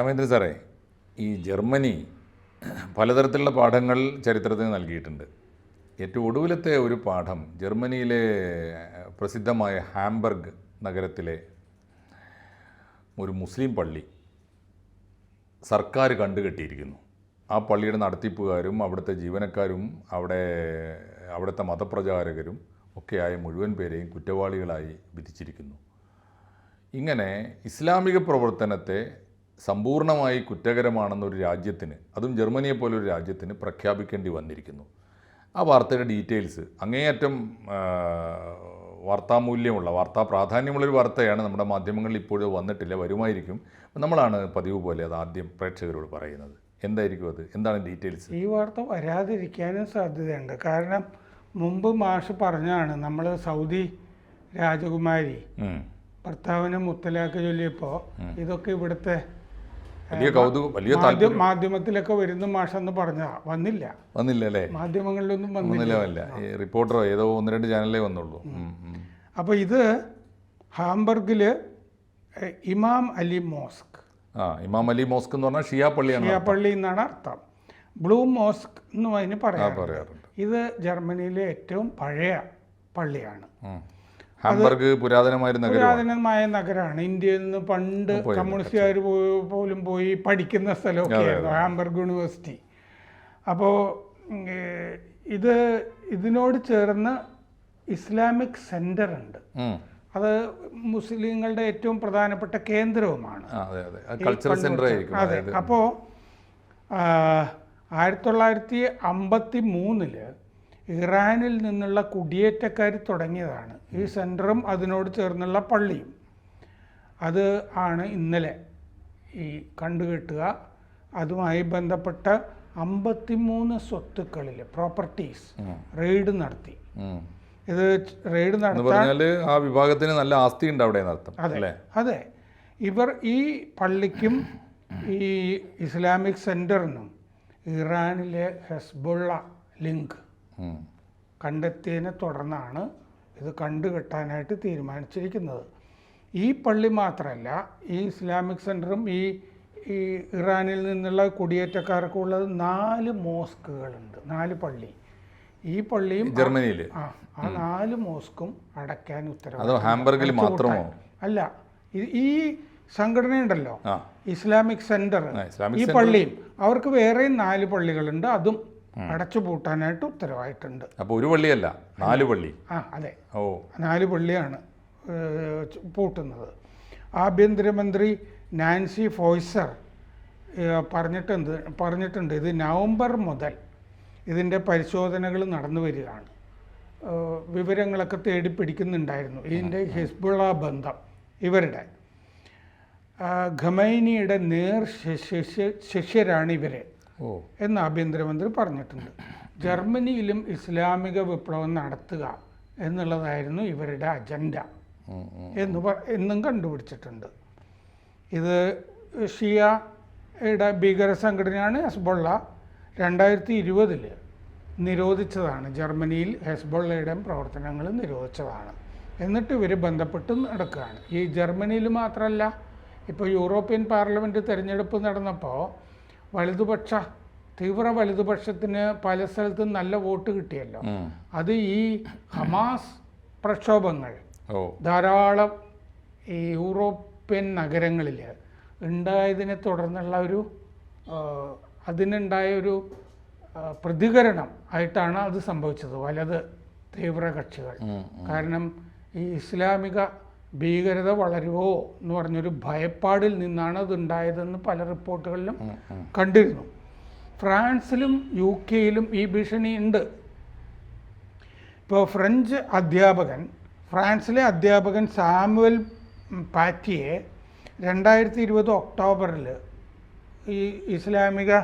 രാമേന്ദ്രൻ സാറേ ഈ ജർമ്മനി പലതരത്തിലുള്ള പാഠങ്ങൾ ചരിത്രത്തിന് നൽകിയിട്ടുണ്ട്. ഏറ്റവും ഒടുവിലത്തെ ഒരു പാഠം ജർമ്മനിയിലെ പ്രസിദ്ധമായ ഹാംബർഗ് നഗരത്തിലെ ഒരു മുസ്ലിം പള്ളി സർക്കാർ കണ്ടുകെട്ടിയിരിക്കുന്നു ആ പള്ളിയുടെ നടത്തിപ്പുകാരും അവിടുത്തെ ജീവനക്കാരും അവിടെ അവിടുത്തെ മതപ്രചാരകരും ഒക്കെയായ മുഴുവൻ പേരെയും കുറ്റവാളികളായി വിധിച്ചിരിക്കുന്നു. ഇങ്ങനെ ഇസ്ലാമിക പ്രവർത്തനത്തെ സമ്പൂർണമായി കുറ്റകരമാണെന്നൊരു രാജ്യത്തിന് അതും ജർമ്മനിയെ പോലൊരു രാജ്യത്തിന് പ്രഖ്യാപിക്കേണ്ടി വന്നിരിക്കുന്നു. ആ വാർത്തയുടെ ഡീറ്റെയിൽസ് അങ്ങേയറ്റം വാർത്താമൂല്യമുള്ള വാർത്താ പ്രാധാന്യമുള്ളൊരു വാർത്തയാണ് നമ്മുടെ മാധ്യമങ്ങളിൽ ഇപ്പോഴും വന്നിട്ടില്ല വരുമായിരിക്കും. നമ്മളാണ് പതിവ് പോലെ അത് ആദ്യം പ്രേക്ഷകരോട് പറയുന്നത്. എന്തായിരിക്കും അത്? എന്താണ് ഡീറ്റെയിൽസ്? ഈ വാർത്ത വരാതിരിക്കാനും സാധ്യതയുണ്ട്. കാരണം മുമ്പ് മാഷ് പറഞ്ഞാണ് നമ്മൾ സൗദി രാജകുമാരി. ഭർത്താവിനെ മുത്തലാക്ക് ചൊല്ലിയപ്പോൾ ഇതൊക്കെ ഇവിടുത്തെ വലിയ കൗതുകം വലിയ മാധ്യമത്തിലൊക്കെ വരുന്ന മാഷെന്ന് പറഞ്ഞാ വന്നില്ല. വന്നില്ല. അല്ലേ മാധ്യമങ്ങളിലൊന്നും വന്നില്ല റിപ്പോർട്ടറോ ഏതോ ഒന്ന് രണ്ട് ചാനലേ വന്നുള്ളൂ. അപ്പോൾ ഇത് ഹാംബർഗിൽ ഇമാം അലി മോസ്ക്. ആ ഇമാം അലി മോസ്ക് എന്ന് പറഞ്ഞാൽ ഷിയാ പള്ളിയാണ് ഷിയാ പള്ളി എന്നാണ് അർത്ഥം. ബ്ലൂ മോസ്ക് എന്ന് അതിന് പറയാം പറയാറുണ്ട്. ഇത് ജർമ്മനിയിലെ ഏറ്റവും പഴയ പള്ളിയാണ്. ഹാംബർഗ് പുരാതനമായൊരു നഗരം പുരാതനമായ നഗരമാണ്. ഇന്ത്യയിൽ നിന്ന് പണ്ട് കമ്മ്യൂണിസ്റ്റുകാർ പോലും പോയി പഠിക്കുന്ന സ്ഥലമൊക്കെയായിരുന്നു ഹാംബർഗ് യൂണിവേഴ്സിറ്റി. അപ്പോൾ ഇത് ഇതിനോട് ചേർന്ന് ഇസ്ലാമിക് സെന്റർ ഉണ്ട്. അത് മുസ്ലിങ്ങളുടെ ഏറ്റവും പ്രധാനപ്പെട്ട കേന്ദ്രവുമാണ്. അതെ അപ്പോൾ ആയിരത്തി തൊള്ളായിരത്തി അമ്പത്തി മൂന്നിൽ ഇറാനിൽ നിന്നുള്ള കുടിയേറ്റക്കാർ തുടങ്ങിയതാണ്. ഈ സെന്ററും അതിനോട് ചേർന്നുള്ള പള്ളിയും. അത് ആണ് ഇന്നലെ ഈ കണ്ടുകെട്ടുക അതുമായി ബന്ധപ്പെട്ട അമ്പത്തിമൂന്ന് സ്വത്തുക്കളിൽ പ്രോപ്പർട്ടീസ് റെയ്ഡ് നടത്തി. ഇത് റെയ്ഡ് നടത്താൻ ആ വിഭാഗത്തിന് നല്ല ആസ്തി ഉണ്ട് അവിടെ അല്ലേ? അതെ. ഇവർ ഈ പള്ളിക്കും ഈ ഇസ്ലാമിക് സെന്ററിനും ഇറാനിലെ ഹെസ്ബുള്ള ലിങ്ക്. കണ്ടെത്തിയതിനെ തുടർന്നാണ് ഇത് കണ്ടുകെട്ടാനായിട്ട് തീരുമാനിച്ചിരിക്കുന്നത്. ഈ പള്ളി മാത്രമല്ല ഈ ഇസ്ലാമിക് സെന്ററും ഈ ഈ ഇറാനിൽ നിന്നുള്ള കുടിയേറ്റക്കാർക്കുള്ളത് നാല് മോസ്കുകളുണ്ട് നാല് പള്ളി. ഈ പള്ളിയും ജർമ്മനിയിൽ ആ ആ നാല് മോസ്കും അടയ്ക്കാൻ ഉത്തരവ് അതോ ഹാംബർഗിൽ മാത്രമോ? അല്ല ഈ സംഘടനയുണ്ടല്ലോ ഇസ്ലാമിക് സെന്റർ ഈ പള്ളിയും. അവർക്ക് വേറെയും നാല് പള്ളികളുണ്ട് അതും അടച്ചു പൂട്ടാനായിട്ട് ഉത്തരവായിട്ടുണ്ട്. അപ്പോൾ ഒരു പള്ളിയല്ല നാല് പള്ളി. ആ അതെ. ഓ. നാല് പള്ളിയാണ് പൂട്ടുന്നത്. ആഭ്യന്തരമന്ത്രി നാൻസി ഫോയ്സർ പറഞ്ഞിട്ടുണ്ട് പറഞ്ഞിട്ടുണ്ട് ഇത് നവംബർ മുതൽ ഇതിന്റെ പരിശോധനകൾ നടന്നു വരികയാണ്. വിവരങ്ങളൊക്കെ തേടി പിടിക്കുന്നുണ്ടായിരുന്നു. ഇതിന്റെ ഹിസ്ബുള്ള ബന്ധം ഇവരുടെ. ഖമൈനിയുടെ നേർ ശിഷ്യരാണ് ഇവരെ എന്ന് ആഭ്യന്തരമന്ത്രി പറഞ്ഞിട്ടുണ്ട്. ജർമ്മനിയിലും ഇസ്ലാമിക വിപ്ലവം നടത്തുക എന്നുള്ളതായിരുന്നു ഇവരുടെ അജണ്ട. എന്ന് എന്നും കണ്ടുപിടിച്ചിട്ടുണ്ട്. ഇത് ഷിയയുടെ ഭീകര സംഘടനയാണ് ഹെസ്ബൊള്ള രണ്ടായിരത്തി ഇരുപതിൽ നിരോധിച്ചതാണ്. ജർമ്മനിയിൽ ഹെസ്ബൊള്ളയുടെ പ്രവർത്തനങ്ങൾ നിരോധിച്ചതാണ്. എന്നിട്ട് ഇവർ ബന്ധപ്പെട്ട് നടക്കുകയാണ്. ഈ ജർമ്മനിയിൽ മാത്രമല്ല ഇപ്പോൾ യൂറോപ്യൻ പാർലമെന്റ് തിരഞ്ഞെടുപ്പ് നടന്നപ്പോൾ വലതുപക്ഷ തീവ്ര വലതുപക്ഷത്തിന് പല സ്ഥലത്തും നല്ല വോട്ട് കിട്ടിയല്ലോ. അത് ഈ ഹമാസ് പ്രക്ഷോഭങ്ങൾ ധാരാളം ഈ യൂറോപ്യൻ നഗരങ്ങളിൽ ഉണ്ടായതിനെ തുടർന്നുള്ള ഒരു അതിനുണ്ടായ ഒരു പ്രതികരണം ആയിട്ടാണ് അത് സംഭവിച്ചത്. വലത് തീവ്ര കക്ഷികൾ. കാരണം ഈ ഇസ്ലാമിക ഭീകരത വളരുവോ എന്ന് പറഞ്ഞൊരു ഭയപ്പാടിൽ നിന്നാണ് അതുണ്ടായതെന്ന് പല റിപ്പോർട്ടുകളിലും കണ്ടിരുന്നു. ഫ്രാൻസിലും യു കെയിലും ഈ ഭീഷണി ഉണ്ട്. ഇപ്പോൾ ഫ്രഞ്ച് അധ്യാപകൻ ഫ്രാൻസിലെ അധ്യാപകൻ സാമുവൽ പാറ്റിയെ രണ്ടായിരത്തി ഇരുപത് ഒക്ടോബറിൽ ഈ ഇസ്ലാമിക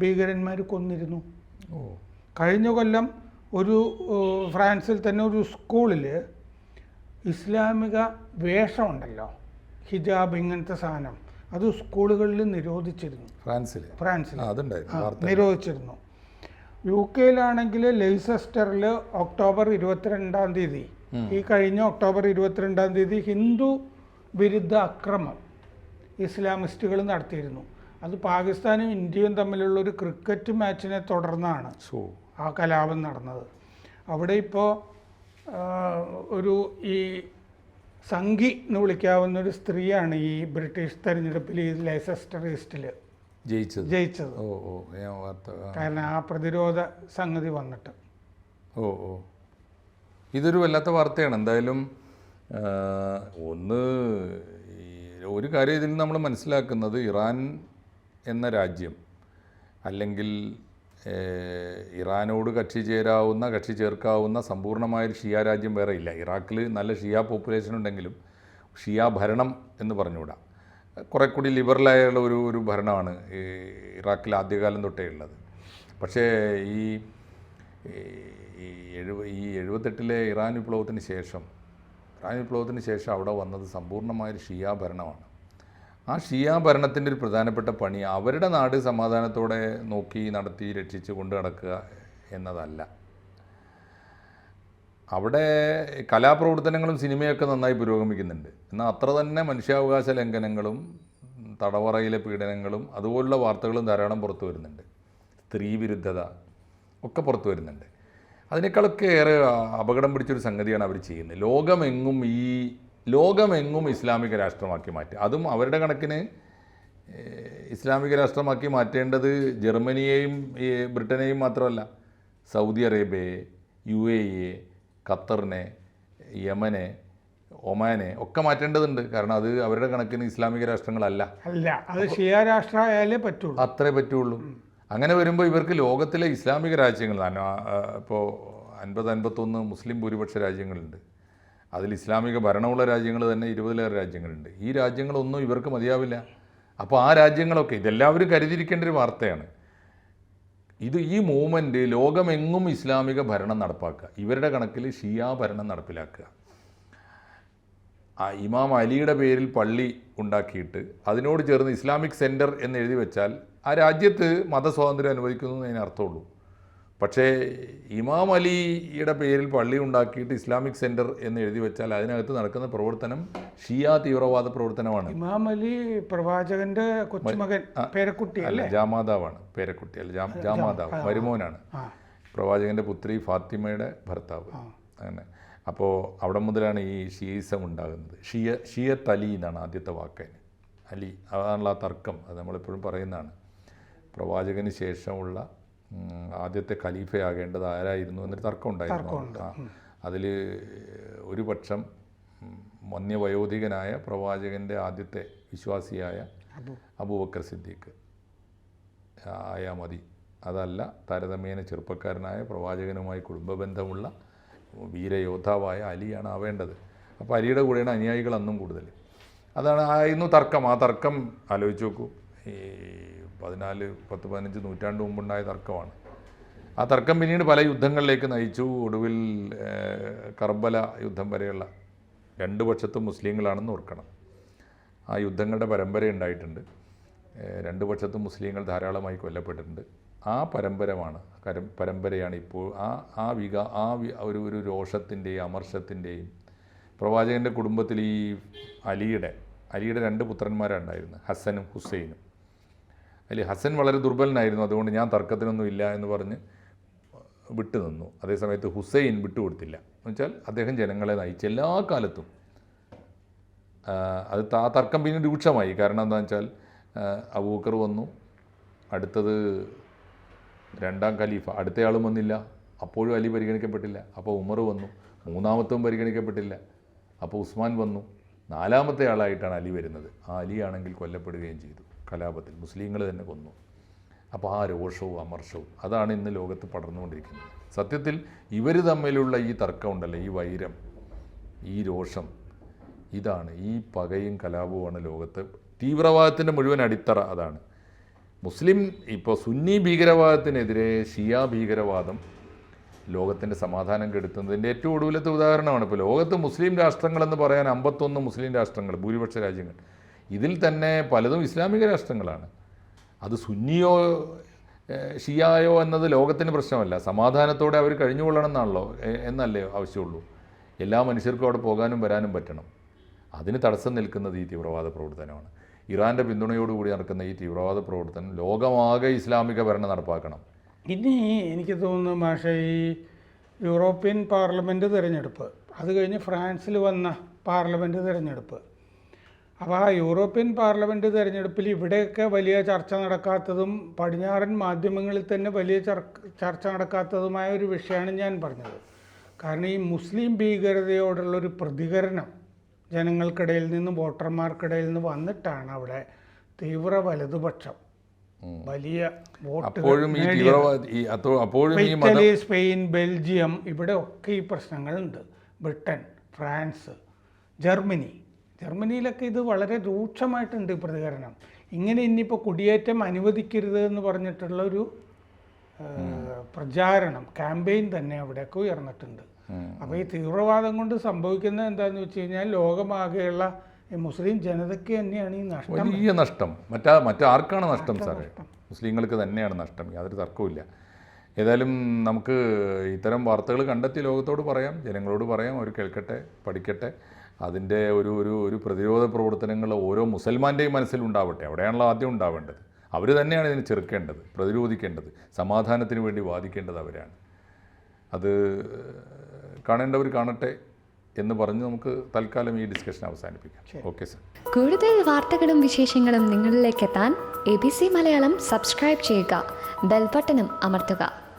ഭീകരന്മാർ കൊന്നിരുന്നു. കഴിഞ്ഞ കൊല്ലം ഒരു ഫ്രാൻസിൽ തന്നെ ഒരു സ്കൂളിൽ ഇസ്ലാമിക വേഷമുണ്ടല്ലോ. ഹിജാബ് ഇങ്ങനത്തെ സാധനം. അത് സ്കൂളുകളിൽ നിരോധിച്ചിരുന്നു. ഫ്രാൻസിൽ ഫ്രാൻസിൽ നിരോധിച്ചിരുന്നു. യു കെയിലാണെങ്കിൽ ലെയ്സെസ്റ്ററിൽ ഒക്ടോബർ ഇരുപത്തിരണ്ടാം തീയതി. ഈ കഴിഞ്ഞ ഒക്ടോബർ ഇരുപത്തിരണ്ടാം തീയതി ഹിന്ദു വിരുദ്ധ അക്രമം ഇസ്ലാമിസ്റ്റുകൾ നടത്തിയിരുന്നു. അത് പാകിസ്ഥാനും ഇന്ത്യയും തമ്മിലുള്ള ഒരു ക്രിക്കറ്റ് മാച്ചിനെ തുടർന്നാണ് ആ കലാപം നടന്നത്. അവിടെ ഇപ്പോൾ ഒരു ഈ സംഘി എന്ന് വിളിക്കാവുന്ന ഒരു സ്ത്രീയാണ് ഈ ബ്രിട്ടീഷ് തെരഞ്ഞെടുപ്പിൽ ഈ ലൈസസ്റ്റർ ഈസ്റ്റിൽ ജയിച്ചത്. ജയിച്ചത്. ഓ ഓ കാരണം ആ പ്രതിരോധ സംഗതി വന്നിട്ട്. ഓ ഓ. ഇതൊരു വല്ലാത്ത വാർത്തയാണ്. എന്തായാലും ഒന്ന് ഒരു കാര്യം ഇതിൽ നമ്മൾ മനസ്സിലാക്കുന്നത് ഇറാൻ എന്ന രാജ്യം അല്ലെങ്കിൽ ഇറാനോട് കക്ഷി ചേരാവുന്ന കക്ഷി ചേർക്കാവുന്ന സമ്പൂർണമായൊരു ഷിയ രാജ്യം വേറെ ഇല്ല. ഇറാഖിൽ നല്ല ഷിയ പോപ്പുലേഷൻ ഉണ്ടെങ്കിലും ഷിയ ഭരണം എന്ന് പറഞ്ഞുകൂടാ. കുറെ കൂടി ലിബറലായുള്ള ഒരു ഒരു ഭരണമാണ് ഈ ഇറാഖിൽ ആദ്യകാലം തൊട്ടേ ഉള്ളത്. പക്ഷേ ഈ ഈ ഈ എഴുപത്തെട്ടിലെ ഇറാൻ വിപ്ലവത്തിന് ശേഷം ഇറാൻ വിപ്ലവത്തിന് ശേഷം അവിടെ വന്നത് സമ്പൂർണമായൊരു ഷിയ ഭരണമാണ്. ആ ഷിയ ഭരണത്തിന്റെ ഒരു പ്രധാനപ്പെട്ട പണി അവരുടെ നാട് സമാധാനത്തോടെ നോക്കി നടത്തി രക്ഷിച്ച് കൊണ്ടു നടക്കുക എന്നതല്ല. അവിടെ കലാപ്രവർത്തനങ്ങളും സിനിമയൊക്കെ നന്നായി പുരോഗമിക്കുന്നുണ്ട്. എന്നാൽ അത്ര തന്നെ മനുഷ്യാവകാശ ലംഘനങ്ങളും തടവറയിലെ പീഡനങ്ങളും അതുപോലുള്ള വാർത്തകളും ധാരാളം പുറത്തു വരുന്നുണ്ട്. സ്ത്രീ വിരുദ്ധത ഒക്കെ പുറത്തു വരുന്നുണ്ട്. അതിനേക്കാളൊക്കെ ഏറെ അപകടം പിടിച്ചൊരു സംഗതിയാണ് അവർ ചെയ്യുന്നത്. ലോകമെങ്ങും ഈ ലോകമെങ്ങും ഇസ്ലാമിക രാഷ്ട്രമാക്കി മാറ്റി. അതും അവരുടെ കണക്കിന് ഇസ്ലാമിക രാഷ്ട്രമാക്കി മാറ്റേണ്ടത് ജർമ്മനിയെയും ബ്രിട്ടനെയും മാത്രമല്ല സൗദി അറേബ്യയെ യു എ ഇയെ ഖത്തറിനെ യമനെ ഒമാനെ ഒക്കെ മാറ്റേണ്ടതുണ്ട്. കാരണം അത് അവരുടെ കണക്കിന് ഇസ്ലാമിക രാഷ്ട്രങ്ങളല്ല. അല്ല അത് ഷിയ രാഷ്ട്രമായാലേ പറ്റുള്ളൂ. അത്രേ പറ്റുള്ളൂ. അങ്ങനെ വരുമ്പോൾ ഇവർക്ക് ലോകത്തിലെ ഇസ്ലാമിക രാജ്യങ്ങൾ ഇപ്പോൾ അൻപത് അൻപത്തൊന്ന് മുസ്ലിം ഭൂരിപക്ഷ രാജ്യങ്ങളുണ്ട്. അതിൽ ഇസ്ലാമിക ഭരണമുള്ള രാജ്യങ്ങൾ തന്നെ ഇരുപതിലേറെ രാജ്യങ്ങളുണ്ട്. ഈ രാജ്യങ്ങളൊന്നും ഇവർക്ക് മതിയാവില്ല. അപ്പോൾ ആ രാജ്യങ്ങളൊക്കെ ഇതെല്ലാവരും കരുതിയിരിക്കേണ്ട ഒരു വാർത്തയാണ്. ഇത് ഈ മൂവ്മെന്റ് ലോകമെങ്ങും ഇസ്ലാമിക ഭരണം നടപ്പാക്കുക. ഇവരുടെ കണക്കിൽ ഷിയാ ഭരണം നടപ്പിലാക്കുക. ആ ഇമാം അലിയുടെ പേരിൽ പള്ളി ഉണ്ടാക്കിയിട്ട് അതിനോട് ചേർന്ന് ഇസ്ലാമിക് സെന്റർ എന്ന് എഴുതി വെച്ചാൽ ആ രാജ്യത്ത് മതസ്വാതന്ത്ര്യം അനുവദിക്കുന്നു എന്നതിന് പക്ഷേ ഇമാം അലിയുടെ പേരിൽ പള്ളി ഉണ്ടാക്കിയിട്ട് ഇസ്ലാമിക് സെന്റർ എന്ന് എഴുതി വെച്ചാൽ അതിനകത്ത് നടക്കുന്ന പ്രവർത്തനം ഷിയ തീവ്രവാദ പ്രവർത്തനമാണ്. ഇമാം അലി പ്രവാചകന്റെ കൊച്ചുമകൻ പേരക്കുട്ടി അല്ല ജാമാതാവാണ് പേരക്കുട്ടി അല്ല ജാമാതാവ് മരുമോനാണ്. പ്രവാചകന്റെ പുത്രി ഫാത്തിമയുടെ ഭർത്താവ്. അങ്ങനെ. അപ്പോൾ അവിടെ മുതലാണ് ഈ ഷീസം ഉണ്ടാകുന്നത്. ഷിയ ഷിയത്ത് അലി എന്നാണ് ആദ്യത്തെ വാക്കതിന് അലി അതാണുള്ള ആ തർക്കം. അത് നമ്മളെപ്പോഴും പറയുന്നതാണ്. പ്രവാചകന് ശേഷമുള്ള ആദ്യത്തെ ഖലീഫയാകേണ്ടത് ആരായിരുന്നു എന്നൊരു തർക്കം ഉണ്ടായിരുന്നു അതിൽ ഒരു പക്ഷം മന്യവയോധികനായ പ്രവാചകന്റെ ആദ്യത്തെ വിശ്വാസിയായ അബൂബക്കർ സിദ്ദീഖ്. ആയാൽ മതി. അതല്ല താരതമ്യേന ചെറുപ്പക്കാരനായ പ്രവാചകനുമായി കുടുംബബന്ധമുള്ള വീരയോദ്ധാവായ അലിയാണ് ആവേണ്ടത്. അപ്പോൾ അലിയുടെ കൂടെയാണ് അനുയായികൾ അന്നും കൂടുതൽ അതാണ് ആയിരുന്നു തർക്കം. ആ തർക്കം ആലോചിച്ച് നോക്കൂ. ഈ പതിനാല് പത്ത് പതിനഞ്ച് നൂറ്റാണ്ട് മുമ്പുണ്ടായ തർക്കമാണ്. ആ തർക്കം പിന്നീട് പല യുദ്ധങ്ങളിലേക്ക് നയിച്ചു. ഒടുവിൽ കർബല യുദ്ധം വരെയുള്ള രണ്ട് പക്ഷത്തും മുസ്ലിങ്ങളാണെന്ന് ഓർക്കണം. ആ യുദ്ധങ്ങളുടെ പരമ്പര ഉണ്ടായിട്ടുണ്ട്. രണ്ട് പക്ഷത്തും മുസ്ലിങ്ങൾ ധാരാളമായി കൊല്ലപ്പെട്ടിട്ടുണ്ട്. ആ പരമ്പരമാണ് കരം പരമ്പരയാണ് ഇപ്പോൾ ആ ആ വിക ആ ഒരു ഒരു രോഷത്തിന്റെയും അമർഷത്തിന്റെയും പ്രവാചകന്റെ കുടുംബത്തിൽ ഈ അലിയുടെ അലിയുടെ രണ്ട് പുത്രന്മാരുണ്ടായിരുന്നു ഹസനും ഹുസൈനും. അതിൽ ഹസൻ വളരെ ദുർബലനായിരുന്നു. അതുകൊണ്ട് ഞാൻ തർക്കത്തിനൊന്നും ഇല്ല എന്ന് പറഞ്ഞ് വിട്ടുനിന്നു അതേസമയത്ത് ഹുസൈൻ വിട്ടുകൊടുത്തില്ല എന്ന് വെച്ചാൽ അദ്ദേഹം ജനങ്ങളെ നയിച്ച എല്ലാ കാലത്തും അത് ആ തർക്കം പിന്നെ രൂക്ഷമായി. കാരണം എന്താണെന്ന് വെച്ചാൽ അബൂക്കർ വന്നു. അടുത്തത് രണ്ടാം ഖലീഫ. അടുത്തയാളും വന്നില്ല. അപ്പോഴും അലി പരിഗണിക്കപ്പെട്ടില്ല. അപ്പോൾ ഉമർ വന്നു. മൂന്നാമത്തവും പരിഗണിക്കപ്പെട്ടില്ല. അപ്പോൾ ഉസ്മാൻ വന്നു. നാലാമത്തെ ആളായിട്ടാണ് അലി വരുന്നത്. ആ അലിയാണെങ്കിൽ കൊല്ലപ്പെടുകയും ചെയ്തു. കലാപത്തിൽ മുസ്ലിങ്ങൾ തന്നെ കൊന്നു. അപ്പോൾ ആ രോഷവും അമർഷവും അതാണ് ഇന്ന് ലോകത്ത് പടർന്നുകൊണ്ടിരിക്കുന്നത്. സത്യത്തിൽ ഇവർ തമ്മിലുള്ള ഈ തർക്കം ഉണ്ടല്ലോ? ഈ വൈരം ഈ രോഷം ഇതാണ്. ഈ പകയും കലാപവുമാണ് ലോകത്ത് തീവ്രവാദത്തിന്റെ മുഴുവൻ അടിത്തറ അതാണ്. മുസ്ലിം ഇപ്പോൾ സുന്നി ഭീകരവാദത്തിനെതിരെ ഷിയ ഭീകരവാദം ലോകത്തിന്റെ സമാധാനം കെടുത്തുന്നതിന്റെ ഏറ്റവും ഒടുവിലത്തെ ഉദാഹരണമാണ്. ഇപ്പോൾ ലോകത്ത് മുസ്ലിം രാഷ്ട്രങ്ങളെന്ന് പറയാൻ അമ്പത്തൊന്ന് മുസ്ലിം രാഷ്ട്രങ്ങൾ ഭൂരിപക്ഷ രാജ്യങ്ങൾ. ഇതിൽ തന്നെ പലതും ഇസ്ലാമിക രാഷ്ട്രങ്ങളാണ്. അത് സുന്നിയോ ഷിയായോ എന്നത് ലോകത്തിന് പ്രശ്നമല്ല. സമാധാനത്തോടെ അവർ കഴിഞ്ഞുകൊള്ളണം എന്നാണല്ലോ എന്നല്ലേ ആവശ്യമുള്ളൂ. എല്ലാ മനുഷ്യർക്കും അവിടെ പോകാനും വരാനും പറ്റണം. അതിന് തടസ്സം നിൽക്കുന്നത് ഈ തീവ്രവാദ പ്രവർത്തനമാണ്. ഇറാന്റെ പിന്തുണയോടുകൂടി നടക്കുന്ന ഈ തീവ്രവാദ പ്രവർത്തനം ലോകമാകെ ഇസ്ലാമിക ഭരണം നടപ്പാക്കണം. ഇനി എനിക്ക് തോന്നുന്നു മാഷ ഈ യൂറോപ്യൻ പാർലമെന്റ് തിരഞ്ഞെടുപ്പ് അത് കഴിഞ്ഞ് ഫ്രാൻസിൽ വന്ന പാർലമെന്റ് തിരഞ്ഞെടുപ്പ് അപ്പോൾ ആ യൂറോപ്യൻ പാർലമെന്റ് തിരഞ്ഞെടുപ്പിൽ ഇവിടെയൊക്കെ വലിയ ചർച്ച നടക്കാത്തതും പടിഞ്ഞാറൻ മാധ്യമങ്ങളിൽ തന്നെ വലിയ ചർച്ച നടക്കാത്തതുമായ ഒരു വിഷയമാണ് ഞാൻ പറഞ്ഞത്. കാരണം ഈ മുസ്ലിം ഭീകരതയോടുള്ളൊരു പ്രതികരണം ജനങ്ങൾക്കിടയിൽ നിന്നും വോട്ടർമാർക്കിടയിൽ നിന്ന് വന്നിട്ടാണ് അവിടെ തീവ്ര വലതുപക്ഷം വലിയ അപ്പോഴും ഈ. ഈ അപ്പോഴും ഈ ഇറ്റലി സ്പെയിൻ ബെൽജിയം ഇവിടെ ഒക്കെ ഈ പ്രശ്നങ്ങളുണ്ട്. ബ്രിട്ടൻ ഫ്രാൻസ് ജർമ്മനി ജർമ്മനിയിലൊക്കെ ഇത് വളരെ രൂക്ഷമായിട്ടുണ്ട് ഈ പ്രതികരണം. ഇങ്ങനെ ഇനിയിപ്പോൾ കുടിയേറ്റം അനുവദിക്കരുത് എന്ന് പറഞ്ഞിട്ടുള്ള ഒരു പ്രചാരണം ക്യാമ്പയിൻ തന്നെ അവിടെയൊക്കെ ഉയർന്നിട്ടുണ്ട്. അപ്പോൾ ഈ തീവ്രവാദം കൊണ്ട് സംഭവിക്കുന്നത് എന്താണെന്ന് വെച്ച് കഴിഞ്ഞാൽ ലോകമാകെയുള്ള മുസ്ലിം ജനതയ്ക്ക് തന്നെയാണ് ഈ നഷ്ടം. വലിയ നഷ്ടം. മറ്റാ മറ്റാർക്കാണ് നഷ്ടം സാറേ? മുസ്ലിങ്ങൾക്ക് തന്നെയാണ് നഷ്ടം. യാതൊരു തർക്കവുമില്ല. ഏതായാലും നമുക്ക് ഇത്തരം വാർത്തകൾ കണ്ടെത്തി ലോകത്തോട് പറയാം ജനങ്ങളോട് പറയാം അവർ കേൾക്കട്ടെ പഠിക്കട്ടെ. അതിന്റെ ഒരു ഒരു ഒരു പ്രതിരോധ പ്രവർത്തനങ്ങൾ ഓരോ മുസൽമാന്റെയും മനസ്സിലുണ്ടാവട്ടെ. അവിടെയാണല്ലോ ആദ്യം ഉണ്ടാവേണ്ടത്. അവർ തന്നെയാണ് ഇതിനെ ചെറുക്കേണ്ടത് പ്രതിരോധിക്കേണ്ടത് സമാധാനത്തിന് വേണ്ടി വാദിക്കേണ്ടത് അവരാണ്. അത് കാണേണ്ടവർ കാണട്ടെ എന്ന് പറഞ്ഞ് നമുക്ക് തൽക്കാലം ഈ ഡിസ്കഷൻ അവസാനിപ്പിക്കാം. Okay sir. കൂടുതൽ വാർത്തകളും വിശേഷങ്ങളും നിങ്ങളിലേക്ക് എത്താൻ A B C Malayalam subscribe ചെയ്യുക ബെൽബട്ടനും അമർത്തുക.